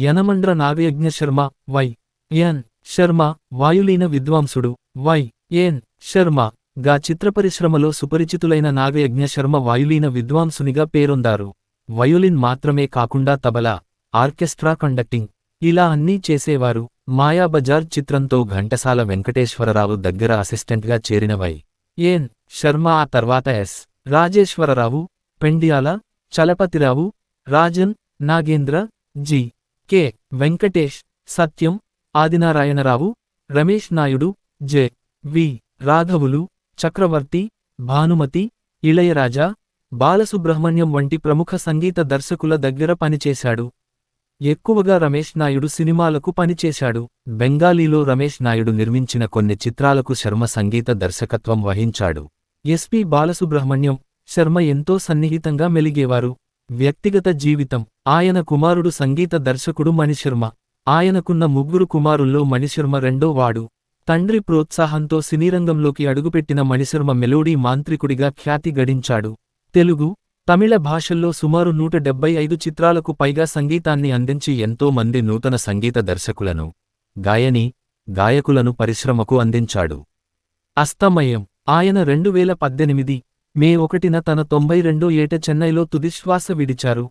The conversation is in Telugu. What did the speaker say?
యనమండ్ర నాగయజ్ఞ శర్మ వై. ఎన్. శర్మ వాయులీన విద్వాంసుడు వై. ఎన్. శర్మ. గా చిత్రపరిశ్రమలో సుపరిచితులైన నాగయజ్ఞ శర్మ వాయులీన విద్వాంసునిగా పేరొందారు. వయోలిన్ మాత్రమే కాకుండా తబలా ఆర్కెస్ట్రా కండక్టింగ్. ఇలా అన్నీ చేసేవారు. మాయాబజార్ చిత్రంతో ఘంటసాల వెంకటేశ్వరరావు దగ్గర అసిస్టెంట్గా చేరిన వై. ఎన్. శర్మ ఆ తర్వాత S. Rajeswararao Pendyala Chalapathirao Rajan Nagendra G. K. Venkatesh Satyam Adinarayanarao Ramesh Naidu J. V. రాఘవులు Chakravarthy Bhanumathi Ilaiyaraaja Balasubrahmanyam వంటి ప్రముఖ సంగీత దర్శకుల దగ్గర పనిచేశాడు. ఎక్కువగా రమేష్ నాయుడు సినిమాలకు పనిచేశాడు. బెంగాలీలో రమేష్ నాయుడు నిర్మించిన కొన్ని చిత్రాలకు శర్మ సంగీత దర్శకత్వం వహించాడు. ఎస్పి బాలసుబ్రహ్మణ్యం శర్మ ఎంతో సన్నిహితంగా మెలిగేవారు. వ్యక్తిగత జీవితం. ఆయన కుమారుడు సంగీత దర్శకుడు మణిశర్మ. ఆయనకున్న ముగ్గురు కుమారుల్లో మణిశర్మ రెండో వాడు. తండ్రి ప్రోత్సాహంతో సినీరంగంలోకి అడుగుపెట్టిన మణిశర్మ మెలోడీ మాంత్రికుడిగా ఖ్యాతి గడించాడు. తెలుగు తమిళ భాషల్లో సుమారు నూట డెబ్బై ఐదు చిత్రాలకు పైగా సంగీతాన్ని అందించి ఎంతో మంది నూతన సంగీత దర్శకులను గాయని గాయకులను పరిశ్రమకు అందించాడు. అస్తమయం. ఆయన రెండు వేల పద్దెనిమిది మే ఒకటిన తన తొంభై రెండో ఏట చెన్నైలో తుదిశ్వాస విడిచారు.